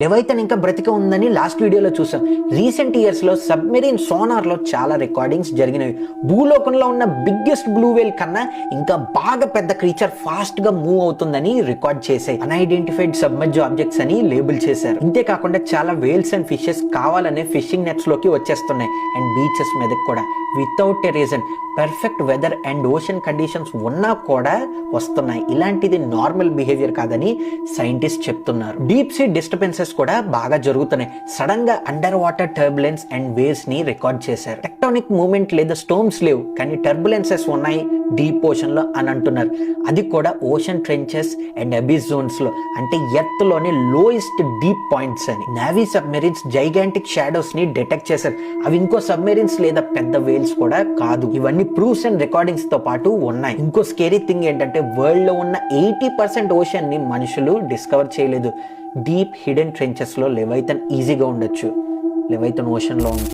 లెవైతన్ ఇంకా బ్రతిక ఉందని లాస్ట్ వీడియోలో చూసాం రీసెంట్ ఇయర్స్లో సబ్మెరీన్ సోనార్లో చాలా రికార్డింగ్స్ జరిగినవి. భూలోకంలో ఉన్న బిగ్గెస్ట్ బ్లూ వేల్ కన్నా ఇంకా బాగా పెద్ద క్రీచర్ ఫాస్ట్గా మూవ్ అవుతుందని రికార్డ్ చేశాయి. అన్ఐడెంటిఫైడ్ సబ్మర్జ్ ఆబ్జెక్ట్స్ అని లేబుల్ చేశారు. ఇంతేకాకుండా చాలా వేల్స్ అండ్ ఫిషెస్ కావాలనే ఫిషింగ్ నెట్స్లోకి వచ్చేస్తున్నాయి. అండ్ బీచెస్ మీదకి కూడా. Without a reason perfect weather and ocean conditions ఉన్నా కూడా వస్తున్నాయి. ఇలాంటిది నార్మల్ బిహేవియర్ కాదని సైంటిస్ట్ చెప్తున్నారు. డీప్ సీ డిస్టర్బెన్సెస్ కూడా బాగా జరుగుతున్నాయి. సడన్గా అండర్ వాటర్ టర్బులెన్స్ అండ్ వేవ్స్ని రికార్డ్ చేశారు. టెక్టానిక్ మూమెంట్ లేదా స్టోమ్స్ లేవు కానీ టర్బులెన్సెస్ ఉన్నాయి. డీప్ ఓషన్లో అని అంటున్నారు. అది కూడా ఓషన్ ట్రెంచెస్ అండ్ అబిస్ జోన్స్లో. అంటే ఎత్తులోని లోయెస్ట్ డీప్ పాయింట్స్ అని. నావీ సబ్మెరీన్స్ జైగాంటిక్ షాడోస్ని డిటెక్ట్ చేశారు. అవి ఇంకో సబ్మెరీన్స్ లేదా పెద్ద వేల్స్ కూడా కాదు. ఇవన్నీ ప్రూఫ్స్ అండ్ రికార్డింగ్స్తో పాటు ఉన్నాయి. ఇంకో స్కేరీ థింగ్ ఏంటంటే వరల్డ్లో ఉన్న ఎయిటీ పర్సెంట్ ఓషన్ని మనుషులు డిస్కవర్ చేయలేదు. డీప్ హిడెన్ ట్రెంచెస్లో లెవైతన్ ఈజీగా ఉండొచ్చు. లెవైతన్ ఓషన్లో ఉంది